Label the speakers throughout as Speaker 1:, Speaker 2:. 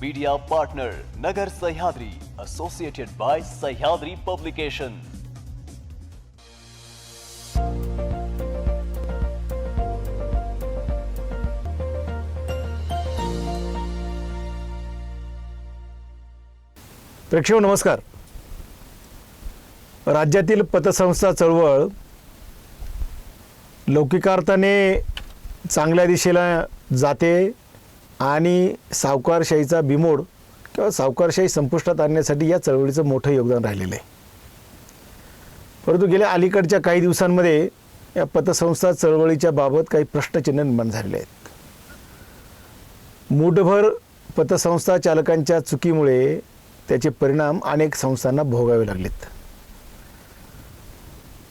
Speaker 1: Media partner Nagar Sahyadri associated by Sahyadri publication
Speaker 2: प्रेक्षक नमस्कार. राज्यातील पतसंस्था चळवळ लौकिकार्थाने चांगल्या दिशेला जाते आणि सावकारशाहीचा बिमोड किंवा सावकारशाही संपुष्टात आणण्यासाठी या चळवळीचं मोठं योगदान राहिलेलं आहे. परंतु गेल्या अलीकडच्या काही दिवसांमध्ये या पतसंस्था चळवळीच्या बाबत काही प्रश्नचिन्ह निर्माण झालेले आहेत. मूठभर पतसंस्था चालकांच्या चुकीमुळे त्याचे परिणाम अनेक संस्थांना भोगावे लागलेत.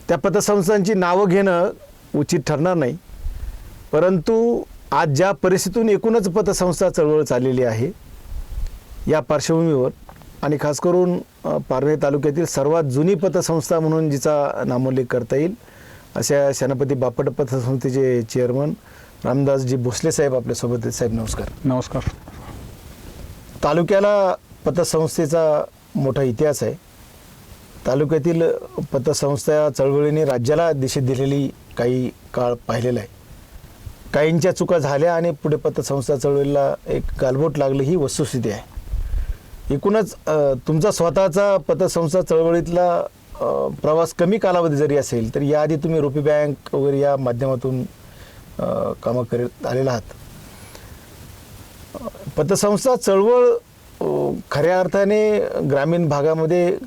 Speaker 2: त्या पतसंस्थांची नावं घेणं उचित ठरणार नाही. परंतु आज ज्या परिस्थितीतून एकूणच पतसंस्था चळवळ चाललेली आहे या पार्श्वभूमीवर आणि खास करून पारनेर तालुक्यातील सर्वात जुनी पतसंस्था म्हणून जिचा नामोल्लेख करता येईल अशा सेनापती बापट पतसंस्थेचे चेअरमन रामदासजी भोसले साहेब आपल्यासोबत आहेत. साहेब नमस्कार.
Speaker 3: नमस्कार.
Speaker 2: तालुक्याला पतसंस्थेचा मोठा इतिहास आहे. तालुक्यातील पतसंस्था चळवळीने राज्याला दिशा दिलेली काही काळ पाहिलेला आहे. काहींच्या चुका झाल्या आणि पुढे पतसंस्था चळवळीला एक गालबोट लागलं ही वस्तुस्थिती आहे. एकूणच तुमचा स्वतःचा पतसंस्था चळवळीतला प्रवास कमी कालावधी जरी असेल तर याआधी तुम्ही रुपी बँक वगैरे या माध्यमातून कामं करत आलेला आहात. पतसंस्था चळवळ खऱ्या अर्थाने ग्रामीण भागामध्ये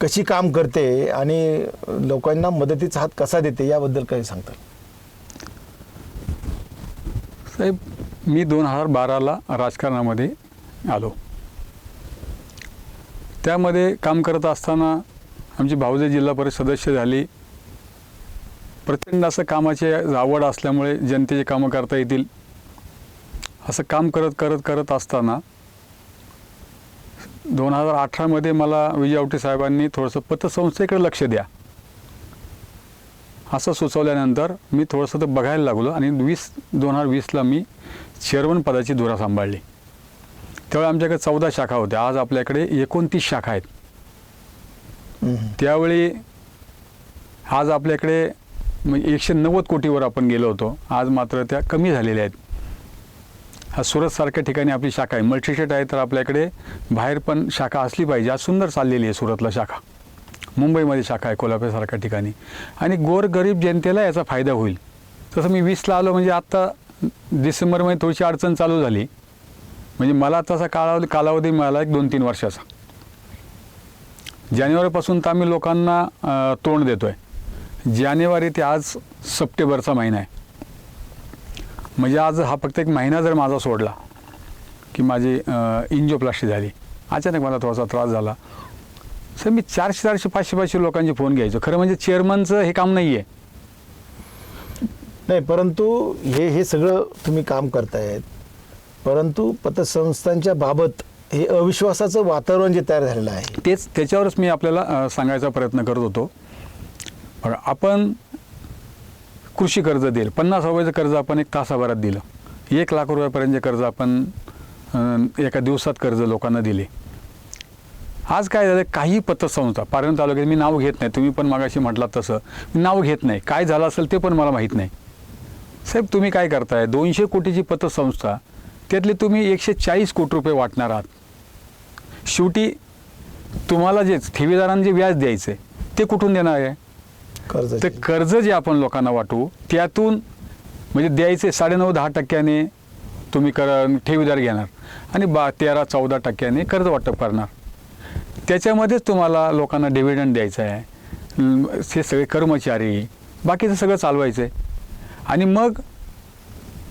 Speaker 2: कशी काम करते आणि लोकांना मदतीचा हात कसा देते याबद्दल काही सांगतात
Speaker 3: साहेब मी दोन हजार बाराला राजकारणामध्ये आलो. त्यामध्ये काम करत असताना आमची भाऊजे जिल्हा परिषद सदस्य झाली. प्रचंड असं कामाची आवड असल्यामुळे जनतेचे कामं करता येतील. असं काम करत करत करत असताना दोन हजार अठरामध्ये मला विजय आवटे साहेबांनी थोडंसं पतसंस्थेकडे लक्ष द्या. असं सुचवल्यानंतर मी थोडंसं तर बघायला लागलो आणि वीस दोन हजार वीसला मी चेअरमन पदाची धुरा सांभाळली. त्यावेळी आमच्याकडे चौदा शाखा होत्या. आज आपल्याकडे एकोणतीस शाखा आहेत. त्यावेळी आज आपल्याकडे म्हणजे एकशे नव्वद कोटीवर आपण गेलो होतो. आज मात्र त्या कमी झालेल्या आहेत. हा सुरतसारख्या ठिकाणी आपली शाखा आहे. मल्टीस्टेट आहे तर आपल्याकडे बाहेर पण शाखा असली पाहिजे. आज सुंदर चाललेली आहे सुरतला शाखा. मुंबईमध्ये शाखा आहे कोल्हापूरसारख्या ठिकाणी. आणि गोरगरीब जनतेला याचा फायदा होईल. तसं मी वीसला आलो म्हणजे आत्ता डिसेंबरमध्ये थोडीशी अडचण चालू झाली. म्हणजे मला तसा काळा कालावधी मिळाला एक दोन तीन वर्षाचा. जानेवारीपासून तर आम्ही लोकांना तोंड देतो आहे जानेवारी ते आज सप्टेंबरचा महिना आहे. म्हणजे आज हा फक्त एक महिना जर माझा सोडला की माझी इंजिओप्लास्टी झाली. अचानक मला थोडासा त्रास झाला. सर मी चारशे चारशे पाचशे पाचशे लोकांचे फोन घ्यायचो. खरं म्हणजे चेअरमनचं हे काम नाही आहे
Speaker 2: नाही परंतु हे हे सगळं तुम्ही काम करतायत. परंतु पतसंस्थांच्या बाबत हे अविश्वासाचं वातावरण जे तयार झालेलं आहे.
Speaker 3: तेच त्याच्यावरच मी आपल्याला सांगायचा प्रयत्न करत होतो. बघा आपण कृषी कर्ज देईल पन्नास रुपयाचं कर्ज आपण एक तासाभरात दिलं. एक लाख रुपयापर्यंतचे कर्ज आपण एका दिवसात कर्ज लोकांना दिले. आज काय झालं? काही पतसंस्था पारंत तालुक्यात मी नाव घेत नाही. तुम्ही पण मागाशी म्हटलात तसं. मी नाव घेत नाही. काय झालं असेल ते पण मला माहीत नाही. साहेब तुम्ही काय करताय? दोनशे कोटीची पतसंस्था त्यातले तुम्ही एकशे चाळीस कोटी रुपये वाटणार आहात. शेवटी तुम्हाला जे ठेवीदारांना जे व्याज द्यायचं आहे ते कुठून देणार आहे?
Speaker 2: कर्ज
Speaker 3: ते कर्ज जे आपण लोकांना वाटू त्यातून म्हणजे द्यायचे साडेनऊ दहा टक्क्याने तुम्ही कर ठेवीदार घेणार. आणि बा तेरा चौदा टक्क्याने कर्ज वाटप करणार. त्याच्यामध्येच तुम्हाला लोकांना डिव्हिडंड द्यायचं आहे. हे सगळे कर्मचारी बाकीचं सगळं चालवायचं आहे. आणि मग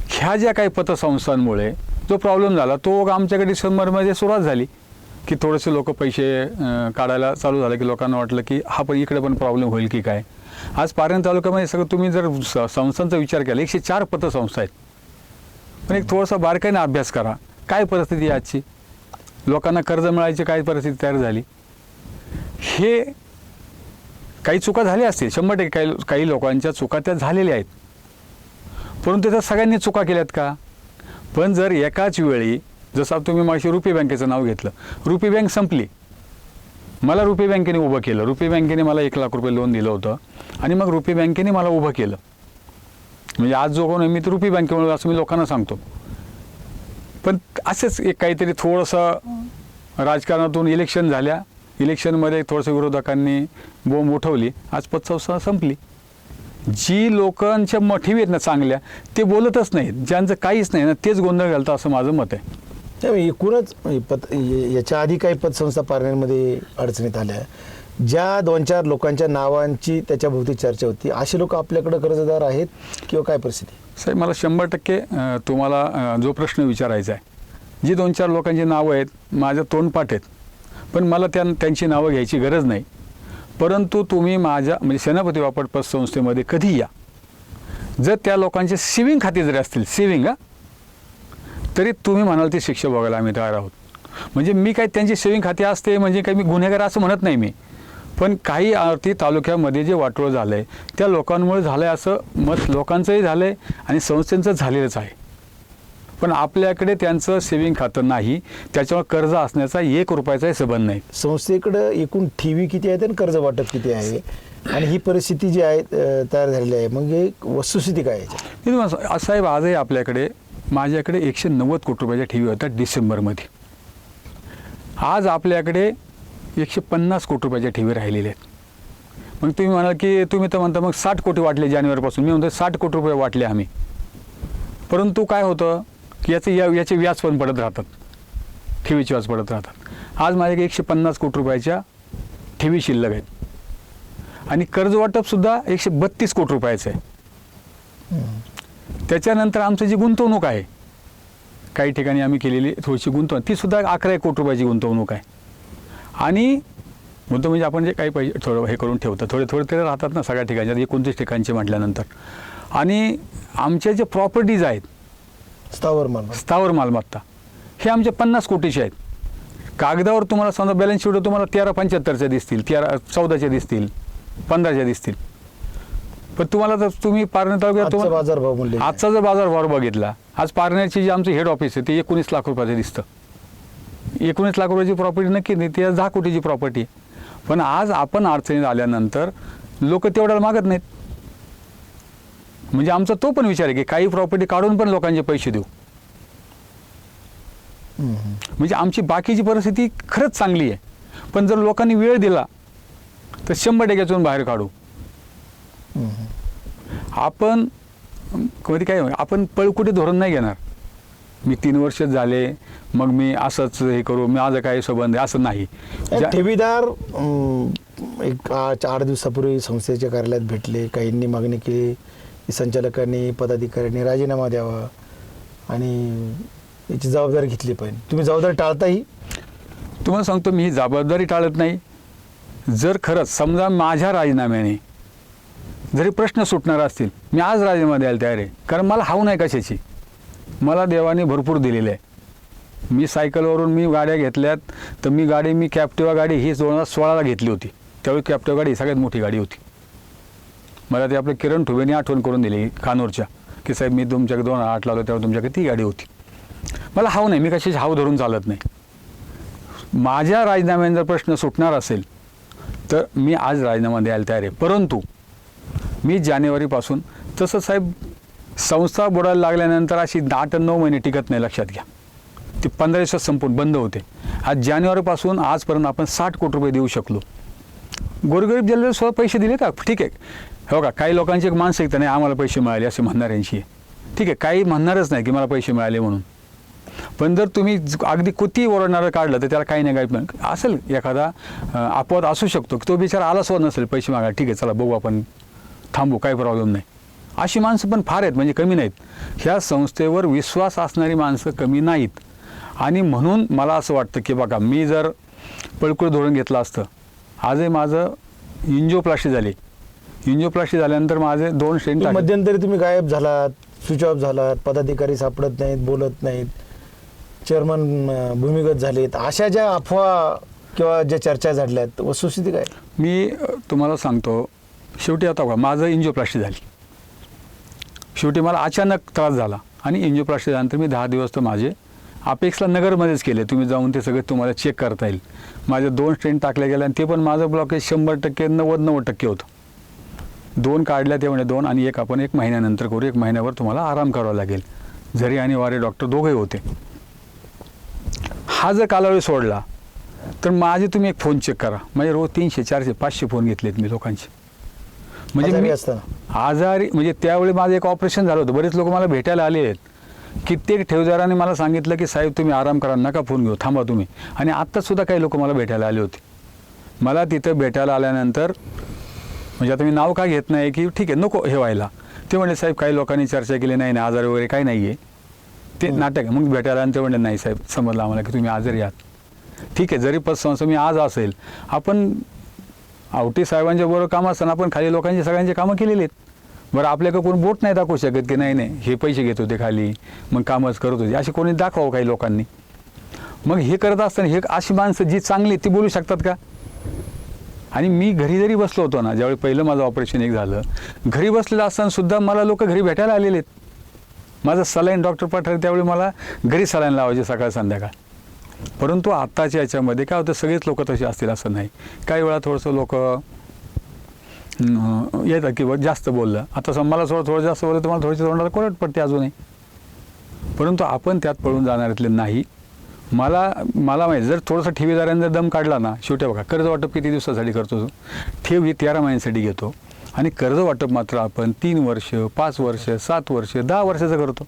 Speaker 3: ह्या ज्या काही पतसंस्थांमुळे जो प्रॉब्लेम झाला तो आमच्याकडे डिसेंबरमध्ये सुरुवात झाली. की थोडेसे लोक पैसे काढायला चालू झालं की लोकांना वाटलं की हा पण इकडे पण प्रॉब्लेम होईल की काय. आज पारंत तालुक्यामध्ये सगळं तुम्ही जर संस्थांचा विचार केला एकशे चार पतसंस्था आहेत. पण एक थोडासा बारकाईने अभ्यास करा. काय परिस्थिती आहे आजची? लोकांना कर्ज मिळायची काय परिस्थिती तयार झाली? हे काही चुका झाल्या असतील. शंभर टक्के काही काही लोकांच्या चुका त्या झालेल्या आहेत. परंतु त्या सगळ्यांनी चुका केल्यात का? पण जर एकाच वेळी जसं तुम्ही माशी रुपी बँकेचं नाव घेतलं. रुपी बँक संपली. मला रुपी बँकेने उभं केलं. रुपी बँकेने मला एक लाख रुपये लोन दिलं होतं. आणि मग रुपी बँकेने मला उभं केलं. म्हणजे आज जो कोण मी तर रुपी बँकेमुळे असं मी लोकांना सांगतो. पण असंच एक काहीतरी थोडंसं राजकारणातून इलेक्शन झाल्या. इलेक्शनमध्ये थोडंसं विरोधकांनी बोंब उठवली. आज पतसंस्था संपली. जी लोकांच्या मोठीवी आहेत ना चांगल्या ते बोलतच नाहीत. ज्यांचं काहीच नाही ना तेच गोंधळ घालतं असं माझं मत आहे.
Speaker 2: त्यामुळे एकूणच म्हणजे पत याच्या आधी काही पतसंस्था पारनेरमध्ये अडचणीत आल्या. ज्या दोन चार लोकांच्या नावांची त्याच्याभोवती चर्चा होती. असे लोक आपल्याकडे कर्जदार आहेत किंवा काय परिस्थिती?
Speaker 3: साहेब मला शंभर टक्के तुम्हाला जो प्रश्न विचारायचा आहे जी दोन चार लोकांची नावं आहेत माझ्या तोंडपाठ आहेत पण मला त्या त्यांची नावं घ्यायची गरज नाही. परंतु तुम्ही माझ्या म्हणजे सेनापती वापर पतसंस्थेमध्ये कधी या. जर त्या लोकांचे सेविंग खाते जरी असतील सेविंग हा तरी तुम्ही म्हणाल ती शिक्षा बघायला आम्ही तयार आहोत. म्हणजे मी काय त्यांची सेविंग खाते असते म्हणजे काही मी गुन्हेगार असं म्हणत नाही मी. पण काही अर्थी तालुक्यामध्ये जे वाटोळं झालं आहे त्या लोकांमुळे झालं आहे असं मत लोकांचंही झालं आहे आणि संस्थेचं झालेलंच आहे. पण आपल्याकडे त्यांचं सेविंग खातं नाही त्याच्यावर कर्ज असण्याचा एक रुपयाचाही संबंध नाही.
Speaker 2: संस्थेकडं एकूण ठेवी किती आहेत आणि कर्ज वाटप किती आहे? आणि ही परिस्थिती जी आहे तयार झालेली आहे मग हे वस्तुस्थिती काय आहे
Speaker 3: साहेब आजही आपल्याकडे माझ्याकडे एकशे नव्वद कोटी रुपयाच्या ठेवी होत्या डिसेंबरमध्ये. आज आपल्याकडे एकशे पन्नास कोटी रुपयाच्या ठेवी राहिलेल्या आहेत. मग तुम्ही म्हणाल की तुम्ही तर म्हणता मग साठ कोटी वाटले जानेवारीपासून. मी म्हणतो साठ कोटी रुपये वाटले आम्ही. परंतु काय होतं की याचे या याचे व्याज पण पडत राहतात. ठेवीचे व्याज पडत राहतात. आज माझ्याकडे एकशे पन्नास कोटी रुपयाच्या ठेवी शिल्लक आहेत. आणि कर्जवाटपसुद्धा एकशे बत्तीस कोटी रुपयाचं आहे. त्याच्यानंतर आमचं जी गुंतवणूक आहे काही ठिकाणी आम्ही केलेली थोडीशी गुंतवणूक ती सुद्धा अकरा एक कोटी रुपयाची गुंतवणूक आहे. आणि गुंतवणूक म्हणजे आपण जे काही पैसे थोडं हे करून ठेवतो थोडे थोडे ते राहतात ना सगळ्या ठिकाणी आता एकोणतीस ठिकाणचे म्हटल्यानंतर. आणि आमच्या जे प्रॉपर्टीज आहेत
Speaker 2: स्थावर माल
Speaker 3: स्थावर मालमत्ता हे आमचे पन्नास कोटीचे आहेत. कागदावर तुम्हाला समजा बॅलन्स शीट तुम्हाला तेरा पंच्याहत्तरच्या दिसतील तेरा चौदाच्या दिसतील पंधराच्या दिसतील. पण तुम्हाला जर तुम्ही पारणे तालुक्यात
Speaker 2: आजचा
Speaker 3: जर बाजारभाव बघितला आज पारनेरची जे आमचं हेड ऑफिस आहे ते एकोणीस लाख रुपयाचं दिसतं. एकोणीस लाख रुपयाची प्रॉपर्टी नक्की नाही ती दहा कोटीची प्रॉपर्टी पण आज आपण अडचणीत आल्यानंतर लोक तेवढ्याला मागत नाहीत. म्हणजे आमचा तो पण विचार आहे की काही प्रॉपर्टी काढून पण लोकांचे पैसे देऊ. म्हणजे आमची बाकीची परिस्थिती खरंच चांगली आहे. पण जर लोकांनी वेळ दिला तर शंभर टक्क्यातून बाहेर काढू. आपण कधी काय आपण पळकुटे धोरण नाही घेणार. मी तीन वर्ष झाले मग मी असंच हे करू माझं काय संबंध आहे असं नाही. ज्या-
Speaker 2: ठेवीदार अं, एक आ- आठ दिवसापूर्वी संस्थेच्या कार्यालयात भेटले काहींनी मागणी केली की संचालकांनी पदाधिकाऱ्यांनी राजीनामा द्यावा आणि याची जबाबदारी घेतली पाहिजे तुम्ही जबाबदारी टाळताही?
Speaker 3: तुम्हाला सांगतो मी ही जबाबदारी टाळत नाही. जर खरंच समजा माझ्या राजीनाम्याने जरी प्रश्न सुटणार असतील मी आज राजीनामा द्यायला तयार आहे कारण मला हाव नाही कशाची. मला देवाने भरपूर दिलेलं आहे. मी सायकलवरून मी गाड्या घेतल्यात तर मी गाडी मी कॅप्टिवा गाडी ही दोन हजार सोळाला घेतली होती. त्यावेळी कॅप्टिवा गाडी ही सगळ्यात मोठी गाडी होती. मला ते आपले किरण ठुबेने आठवण करून दिली खानोरच्या की साहेब मी तुमच्याकडे दोन आठ लावलो तेव्हा तुमच्याकडे ती गाडी होती. मला हाव नाही मी कशाची हाव धरून चालत नाही. माझ्या राजीनाम्यांचा जर प्रश्न सुटणार असेल तर मी आज राजीनामा द्यायला तयार आहे. परंतु मी जानेवारीपासून तसं साहेब संस्था बुडायला लागल्यानंतर अशी आठ नऊ महिने टिकत नाही लक्षात घ्या. ती पंधरा दिवसात संपून बंद होते. आज जानेवारीपासून आजपर्यंत आपण साठ कोटी रुपये देऊ शकलो. गोरगरीब जनतेला स्वतः पैसे दिले का? ठीक आहे. हो का? काही लोकांची एक मानसिकता नाही आम्हाला पैसे मिळाले असे म्हणणाऱ्यांची आहे. ठीक आहे काही म्हणणारच नाही की मला पैसे मिळाले म्हणून. पण जर तुम्ही अगदी कुती ओरडणारं काढलं तर त्याला काही नाही काही पण. असेल एखादा अपवाद असू शकतो. की तो बिचारा आला सुद्धा नसेल पैसे मागा ठीक आहे चला बघू आपण. थांबू काही प्रॉब्लेम नाही. अशी माणसं पण फार आहेत म्हणजे कमी नाहीत. ह्या संस्थेवर विश्वास असणारी माणसं कमी नाहीत. आणि म्हणून मला असं वाटतं की बघा मी जर पळकुळ धोरण घेतलं असतं आजही माझं इंजिओप्लास्टी झाली. इंजिओप्लास्टी झाल्यानंतर माझे दोन टाकले.
Speaker 2: मध्यंतरी तुम्ही गायब झालात स्विच ऑफ झालात पदाधिकारी सापडत नाहीत बोलत नाहीत चेअरमन भूमिगत झालेत. अशा ज्या अफवा किंवा ज्या चर्चा झाडल्यात वस्तुस्थिती काय?
Speaker 3: मी तुम्हाला सांगतो शेवटी आता बघा माझं इंजिओप्लास्टी झाली. शेवटी मला अचानक त्रास झाला. आणि इंजिओप्लास्टी झाल्यानंतर मी दहा दिवस तर माझे अपेक्षा नगरमध्येच केले. तुम्ही जाऊन ते सगळे तुम्हाला चेक करता येईल. माझे दोन स्टेंट टाकले गेले आणि ते पण माझं ब्लॉकेज शंभर टक्के नव्वद नव्वद टक्के होतं. दोन काढल्या ते म्हणजे दोन आणि एक आपण एक महिन्यानंतर करू. एक महिन्यावर तुम्हाला आराम करावा लागेल. जरी आणि वारे डॉक्टर दोघे होते. हा जर कालावधी सोडला तर माझे तुम्ही एक फोन चेक करा. म्हणजे रोज तीनशे चारशे पाचशे फोन घेतलेत मी लोकांचे. म्हणजे मी
Speaker 2: असताना.
Speaker 3: आजारी म्हणजे त्यावेळी माझं एक ऑपरेशन झालं होतं. बरेच लोक मला भेटायला आले आहेत. कित्येक ठेवदारांनी मला सांगितलं की साहेब तुम्ही आराम करा नका फोन घेऊ थांबा तुम्ही. आणि आत्तासुद्धा काही लोक मला भेटायला आले होते. मला तिथं भेटायला आल्यानंतर म्हणजे आता मी नाव का घेत नाही की ठीक आहे नको हे व्हायला. ते म्हणले साहेब काही लोकांनी चर्चा केली नाही नाही आजार वगैरे काही नाही आहे ते नाटक आहे. मग भेटायला आणि ते म्हणले नाही साहेब समजलं आम्हाला की तुम्ही आजारी आहात. ठीक आहे जरी पतसंस्था मी आज असेल आपण आवटी साहेबांच्या बरोबर काम असताना आपण खाली लोकांची सगळ्यांची कामं केलेली आहेत. बरं आपल्याकडे कोण बोट नाही दाखवू शकत की नाही नाही. हे पैसे घेत होते खाली मग कामच करत होते. असे कोणी दाखवावं काही लोकांनी? मग हे करत असताना हे अशी माणसं जी चांगली ती बोलू शकतात का? आणि मी घरी जरी बसलो होतो ना ज्यावेळी पहिलं माझं ऑपरेशन एक झालं घरी बसलेलं असताना सुद्धा मला लोक घरी भेटायला आलेले आहेत. माझं सलाईन डॉक्टर पाठवले त्यावेळी मला घरी सलाईन लावायचे सकाळ संध्याकाळ. परंतु आत्ताच्या याच्यामध्ये काय होतं सगळेच लोक तसे असतील असं नाही. काही वेळा थोडंसं लोक येतात किंवा जास्त बोललं. आता सम मला थोडं थोडं जास्त बोललं तर मला थोडीशी तोंडाला कोरड पडते अजूनही. परंतु आपण त्यात पळून जाणाऱ्यातले नाही. मला मला माहिती जर थोडंसं ठेवीदारांनी जर दम काढला ना शेवटी बघा कर्ज वाटप किती दिवसासाठी करतो? तो? ठेव ही तेरा महिन्यासाठी घेतो. आणि कर्ज वाटप मात्र आपण तीन वर्ष पाच वर्ष सात वर्ष दहा वर्षाचं करतो.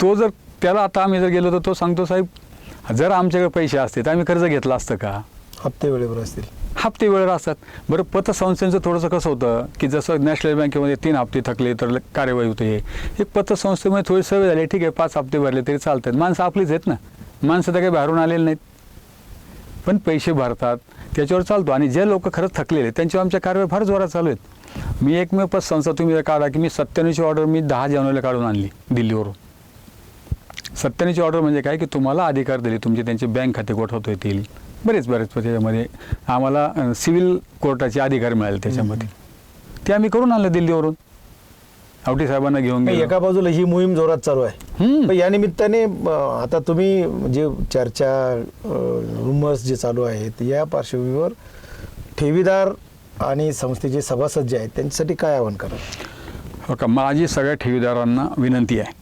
Speaker 3: तो जर त्याला आता आम्ही जर गेलो तर तो सांगतो साहेब जर आमच्याकडे पैसे असते तर आम्ही कर्ज घेतलं असतं का?
Speaker 2: हप्ते वेळेवर असतील.
Speaker 3: हप्ते वेळेवर असतात. बरं पतसंस्थेचं थोडंसं कसं होतं की जसं नॅशनल बँकेमध्ये तीन हप्ते थकले तर कार्यवाही होते. हे पतसंस्थेमध्ये थोडी सवय झाली. ठीक आहे पाच हप्ते भरले तरी चालतात. माणसं आपलीच आहेत ना. माणसं तर काही बाहेरून आलेली नाहीत. पण पैसे भरतात. त्याच्यावर चालतो. आणि जे लोक खरंच थकलेले आहेत, त्यांच्यावर आमच्या कारवाई फार जोरात चालू आहेत. मी एकमेव पतसंस्था तुम्ही जर काढा की मी सत्त्याण्णवची ऑर्डर मी दहा जानेवारीला काढून आणली दिल्लीवरून. सत्त्याण्णवची ऑर्डर म्हणजे काय? की तुम्हाला अधिकार दिले. तुमचे त्यांचे बँक खाते गोठवता येतील. बरेच बरेच त्याच्यामध्ये आम्हाला सिव्हिल कोर्टाचे अधिकार मिळाले त्याच्यामध्ये. ते आम्ही करून आणलं दिल्लीवरून. आवटी साहेबांना घेऊन गेलो.
Speaker 2: एका बाजूला ही मोहीम जोरात चालू आहे. या निमित्ताने आता तुम्ही जे चर्चा रुमर्स जे चालू आहेत या पार्श्वभूमीवर ठेवीदार आणि संस्थेचे सभासद जे आहेत त्यांच्यासाठी काय आवाहन करा
Speaker 3: हो का माझी सगळ्या ठेवीदारांना विनंती आहे.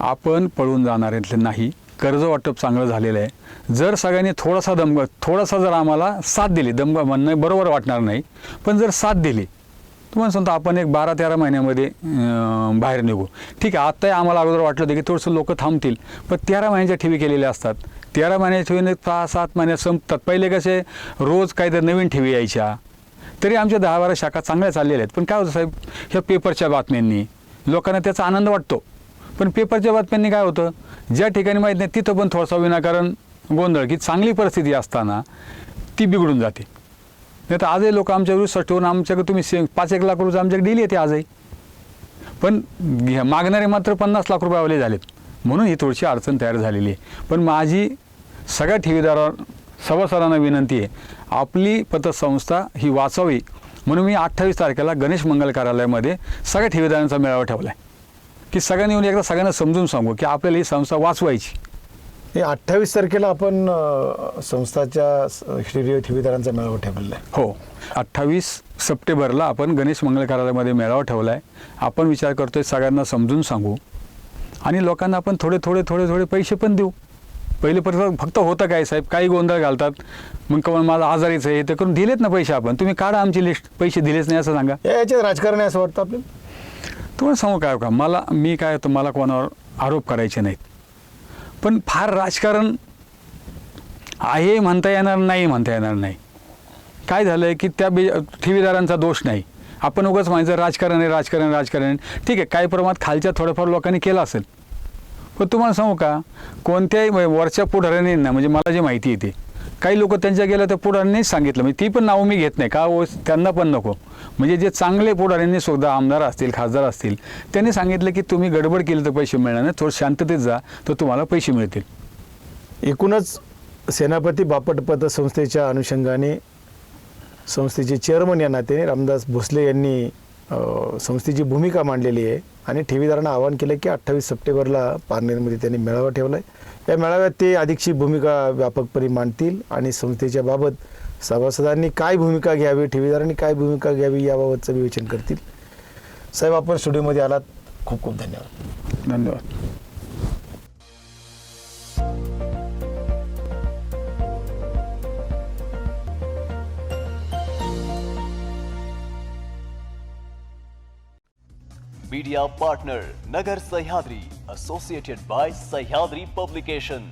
Speaker 3: आपण पळून जाणाऱ्यातले नाही. कर्ज वाटप चांगलं झालेलं आहे. जर सगळ्यांनी थोडासा दमग थोडासा जर आम्हाला साथ दिली दमग म्हणणं बरोबर वाटणार नाही पण जर साथ दिली तुम्हाला सांगतो आपण एक बारा तेरा महिन्यामध्ये बाहेर निघू. ठीक आहे आत्ताही आम्हाला अगोदर वाटलं होतं की थोडंसं लोक थांबतील पण तेरा महिन्याच्या ठेवी केलेल्या असतात. तेरा महिन्याच्या ठेवीने सहा सात महिन्यात संपतात. पहिले कसे रोज काहीतरी नवीन ठेवी यायच्या. तरी आमच्या दहा बारा शाखा चांगल्या चाललेल्या आहेत. पण काय होतं साहेब ह्या पेपरच्या बातम्यांनी लोकांना त्याचा आनंद वाटतो. पण पेपरच्या बातम्यांनी काय होतं? ज्या ठिकाणी माहीत नाही तिथं पण थोडासा विनाकारण गोंधळ की चांगली परिस्थिती असताना ती बिघडून जाते. नाही तर आजही लोक आमच्या विरुद्ध ठेवून आमच्याकडे तुम्ही से पाच एक लाख रुपये आमच्याकडे दिली येते आजही. पण घ्या- मागणारे मात्र पन्नास लाख रुपयावाले झालेत. म्हणून ही थोडीशी अडचण तयार झालेली आहे. पण माझी सगळ्या ठेवीदारावर सभासदांना विनंती आहे आपली पतसंस्था ही वाचावी. म्हणून मी अठ्ठावीस तारखेला गणेश मंगल कार्यालयामध्ये सगळ्या ठेवीदारांचा मेळावा ठेवला आहे की सगळ्यांनी येऊन एकदा सगळ्यांना समजून सांगू की आपल्याला ही संस्था वाचवायची.
Speaker 2: हे अठ्ठावीस तारखेला आपण अं, संस्थाच्या श्रीदेव ठेवीदारांचा मेळावा ठेवलेला आहे.
Speaker 3: हो. अठ्ठावीस सप्टेंबरला आपण गणेश मंगल कार्यालयामध्ये मेळावा ठेवला आहे आपण विचार करतोय सगळ्यांना समजून सांगू. आणि लोकांना आपण थोडे थोडे थोडे थोडे पैसे पण देऊ. पहिले परत फक्त होतं काय साहेब? काही गोंधळ घालतात. मग कमल माझं आजारीच आहे ते करून दिलेत ना पैसे आपण. तुम्ही काढा आमची लिस्ट. पैसे दिलेच नाही असं सांगा.
Speaker 2: या- याच्यात राजकारण आहे असं वाटतं आपल्याला?
Speaker 3: तुम्हाला सांगू काय का? मला मी काय होतं मला कोणावर आरोप करायचे नाहीत. पण फार राजकारण आहे म्हणता येणार नाही म्हणता येणार नाही. काय झालं आहे की त्या बे ठेवीदारांचा दोष नाही. आपण उगाच म्हणायचं राजकारण आहे राजकारण राजकारण ठीक आहे काही प्रमाणात खालच्या थोड्याफार लोकांनी केलं असेल. पण तुम्हाला सांगू का? कोणत्याही वरच्या पुढाऱ्यांनी ना म्हणजे मला जी माहिती येते काही लोक त्यांच्या गेल्या त्या पुढाऱ्यांनी सांगितलं. म्हणजे ती पण नावं मी घेत नाही. का ओ त्यांना पण नको. म्हणजे जे चांगले पुढाऱ्यांनी सुद्धा आमदार असतील खासदार असतील त्यांनी सांगितलं की तुम्ही गडबड केली तर पैसे मिळणार नाही. थोडं शांततेत जा तर तुम्हाला पैसे मिळतील.
Speaker 2: एकूणच सेनापती बापट पतसंस्थेच्या अनुषंगाने संस्थेचे चेअरमन या नात्याने रामदास भोसले यांनी संस्थेची भूमिका मांडलेली आहे. आणि ठेवीदारांना आवाहन केलं की अठ्ठावीस सप्टेंबरला पारनेरमध्ये त्यांनी मेळावा ठेवला आहे या मेळाव्यात ते अधिकची भूमिका व्यापकपणे मांडतील आणि संस्थेच्या बाबत सभासदांनी काय भूमिका घ्यावी ठेवीदारांनी काय भूमिका घ्यावी याबाबतचं विवेचन करतील. साहेब आपण स्टुडिओमध्ये आलात. खूप खूप धन्यवाद.
Speaker 3: धन्यवाद.
Speaker 1: Media partner Nagar Sahyadri associated by Sahyadri publication